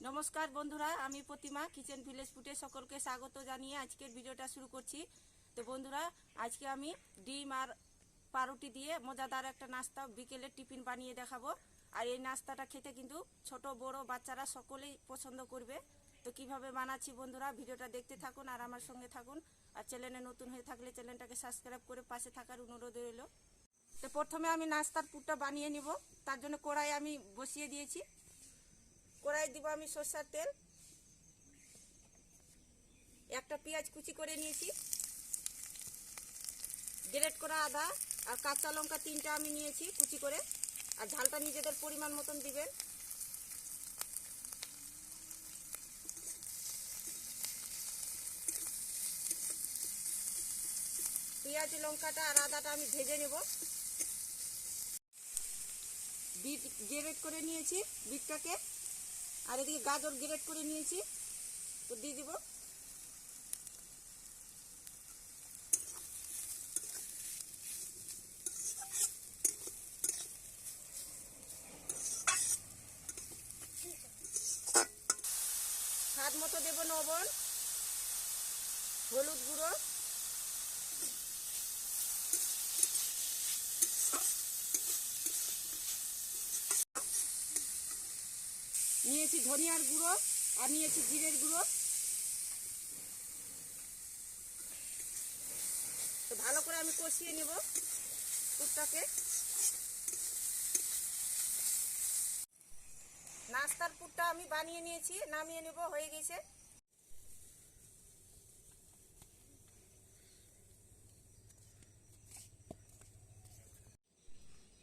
নমস্কার বন্ধুরা, আমি প্রতিমা কিচেন ভিলেজ ফুটে সকলকে স্বাগত জানিয়ে আজকের ভিডিওটা শুরু করছি। তো বন্ধুরা, আজকে আমি ডিম আর পাউরুটি দিয়ে মজাদার একটা নাস্তা বিকেলে টিফিন বানিয়ে দেখাবো। আর এই নাস্তাটা খেতে কিন্তু ছোট, বড় বাচ্চারা সকলেই পছন্দ করবে। তো কীভাবে বানাচ্ছি বন্ধুরা, ভিডিওটা দেখতে থাকুন আর আমার সঙ্গে থাকুন। আর চ্যানেলে নতুন হয়ে থাকলে চ্যানেলটাকে সাবস্ক্রাইব করে পাশে থাকার অনুরোধ রইল। তো প্রথমে আমি নাস্তার পুরটা বানিয়ে নিব। তার জন্য কড়াই আমি বসিয়ে দিয়েছি। কড়াই দিব আমি সর্ষার তেল। একটা পেঁয়াজ কুচি করে নিয়েছি। গ্রেট করা আদা আর কাঁচা লঙ্কা তিনটা আমি নিয়েছি কুচি করে। আর ঝালটা নিজেদের পরিমাণ মতন দিবেন। পেঁয়াজ, লঙ্কাটা আর আদাটা আমি ভেজে নেব। বিট গ্রেট করে নিয়েছি বিটটাকে। আর এদিকে গাজর গ্রেট করে নিয়েছি। তো দিয়ে দিব। স্বাদ মতো দেব লবণ, হলুদ গুঁড়ো। নিয়েছি ধনিয়ার গুঁড়ো আর নিয়েছি জিরের গুঁড়ো। তো ভালো করে আমি কষিয়ে নেব পুরটাকে। নাস্তার পুরটা আমি বানিয়ে নিয়েছি, নামিয়ে নেব, হয়ে গেছে।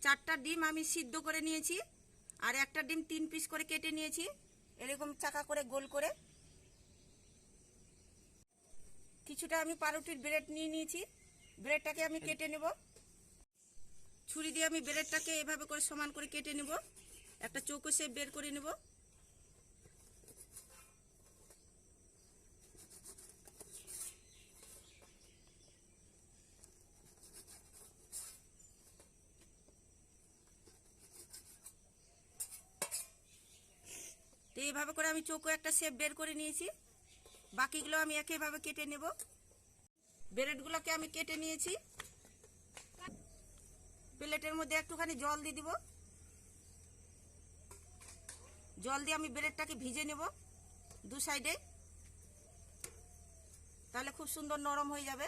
চারটা ডিম আমি সিদ্ধ করে নিয়েছি। আর একটা ডিম তিন পিস করে কেটে নিয়েছি। এরকম চাকা করে, গোল করে। কিছুটা আমি পাউরুটির ব্রেড নিয়ে নিয়েছি। ব্রেডটাকে আমি কেটে নেব। ছুরি দিয়ে আমি ব্রেডটাকে এভাবে করে সমান করে কেটে নেব। একটা চৌকো শেপ বের করে নেব। এইভাবে করে আমি চৌকো একটা শেপ বের করে নিয়েছি। বাকিগুলো আমি একইভাবে কেটে নেব। ব্রেডগুলোকে আমি কেটে নিয়েছি। প্লেটের মধ্যে একটুখানি জল দিয়ে দিব। জল দিয়ে আমি ব্রেডটাকে ভিজে নেব দু সাইডে। তাহলে খুব সুন্দর নরম হয়ে যাবে।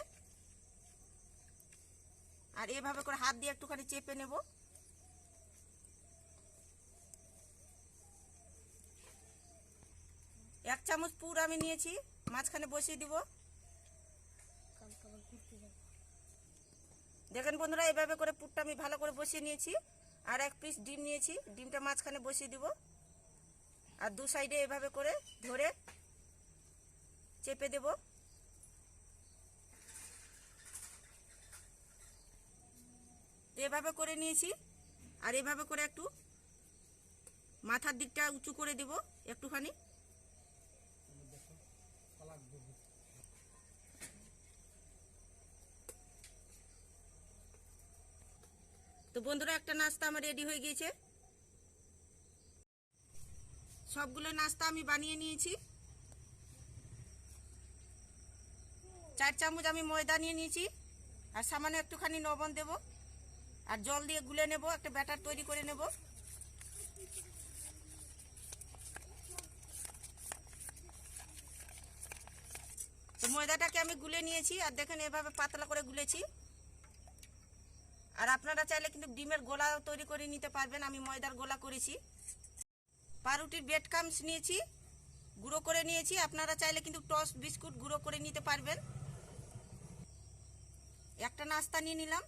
আর এভাবে করে হাত দিয়ে একটুখানি চেপে নেব। এক চামচ পুর আমি নিয়েছি, মাঝখানে বসিয়ে দিব। দেখেন বন্ধুরা, এভাবে করে পুরটা আমি ভালো করে বসিয়ে নিয়েছি। আর এক পিস ডিম নিয়েছি, ডিমটা মাঝখানে বসিয়ে দিব। আর দু সাইডে এভাবে করে ধরে চেপে দেব। এভাবে করে নিয়েছি, আর এভাবে করে একটু মাথার দিকটা উঁচু করে দেব একটুখানি তো বন্ধুরা, একটা নাস্তা আমার রেডি হয়ে গিয়েছে। সবগুলো নাস্তা আমি বানিয়ে নিয়েছি। চার চামচ আমি ময়দা নিয়ে নিয়েছি, আর সামান্য একটুখানি লবণ দেব, আর জল দিয়ে গুলে নেব, একটা ব্যাটার তৈরি করে নেব। তো ময়দাটাকে আমি গুলে নিয়েছি, আর দেখেন এভাবে পাতলা করে গুলেছি। আর আপনারা চাইলে কিন্তু ডিমের গোলা তৈরি করে নিতে পারবেন। আমি ময়দার গোলা করেছি। পাউরুটির ব্রেড কামস নিয়েছি, গুঁড়ো করে নিয়েছি। আপনারা চাইলে কিন্তু টস বিস্কুট গুঁড়ো করে নিতে পারবেন। একটা নাস্তা নিয়ে নিলাম।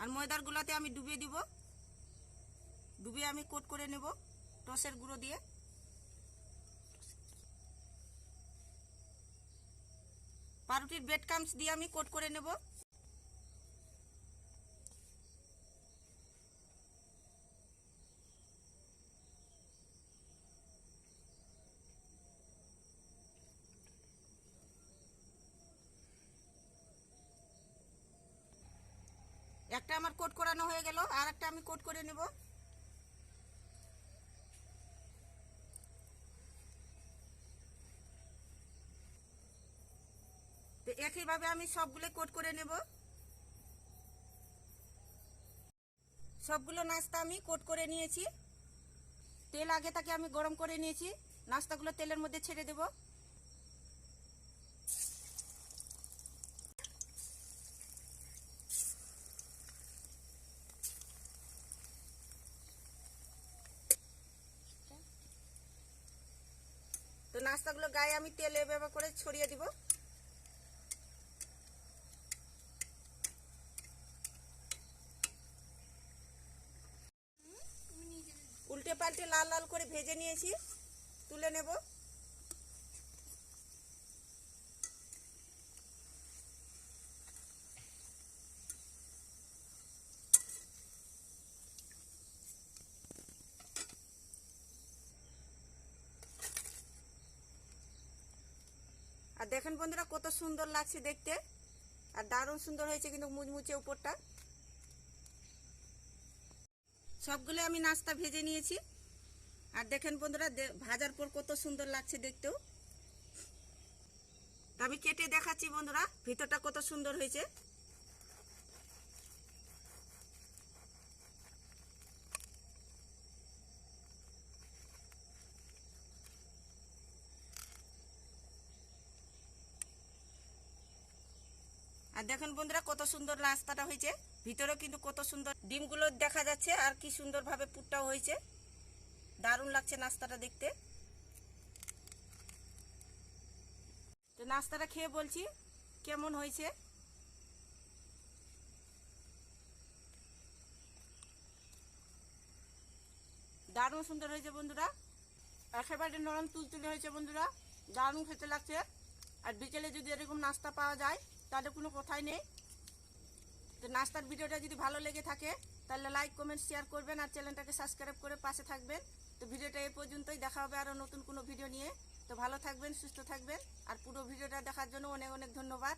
আর ময়দার গুলাতে আমি ডুবিয়ে দিব। ডুবিয়ে আমি কোট করে নেব টসের গুঁড়ো দিয়ে। পাউরুটির ব্রেড কামস দিয়ে আমি কোট করে নেব। একটা আমার কোট করানো হয়ে গেল, আর একটা আমি কোট করে নেব। তো একইভাবে আমি সবগুলো কোট করে নেব। সবগুলো নাস্তা আমি কোট করে নিয়েছি। তেল আগে তাকে আমি গরম করে নিয়েছি। নাস্তাগুলো তেলের মধ্যে ছেড়ে দেবো। নাস্তাগুলো গায়ে আমি তেল এভাবে করে ছড়িয়ে দিব। উল্টে পাল্টে লাল লাল করে ভেজে নিয়েছি। তুলে নেব। আর দেখেন বন্ধুরা, কত সুন্দর লাগছে দেখতে। আর দারুণ সুন্দর হয়েছে কিন্তু মুচমুচে উপরটা। সবগুলো আমি নাস্তা ভেজে নিয়েছি। আর দেখেন বন্ধুরা ভাজার পর কত সুন্দর লাগছে দেখতেও। আমি কেটে দেখাচ্ছি বন্ধুরা, ভিতরটা কত সুন্দর হয়েছে। আর দেখেন বন্ধুরা, কত সুন্দর নাস্তাটা হয়েছে। ভিতরেও কিন্তু কত সুন্দর ডিমগুলো দেখা যাচ্ছে আর কি সুন্দরভাবে পুরটাও হয়েছে। দারুণ লাগছে নাস্তাটা দেখতে। তো নাস্তাটা খেয়ে বলছি, কেমন হয়েছে? দারুণ সুন্দর হয়েছে বন্ধুরা। একেবারে নরম তুলতুলে হয়েছে বন্ধুরা। দারুণ খেতে লাগছে। আর বিকেলে যদি এরকম নাস্তা পাওয়া যায় তাহলে কোনো কথাই নেই। তো নাস্তার ভিডিওটা যদি ভালো লেগে থাকে, তাহলে লাইক কমেন্ট শেয়ার করবেন আর চ্যানেলটাকে সাবস্ক্রাইব করে পাশে থাকবেন। তো ভিডিওটা এ পর্যন্তই, দেখা হবে আরও নতুন কোনো ভিডিও নিয়ে। তো ভালো থাকবেন, সুস্থ থাকবেন। আর পুরো ভিডিওটা দেখার জন্য অনেক অনেক ধন্যবাদ।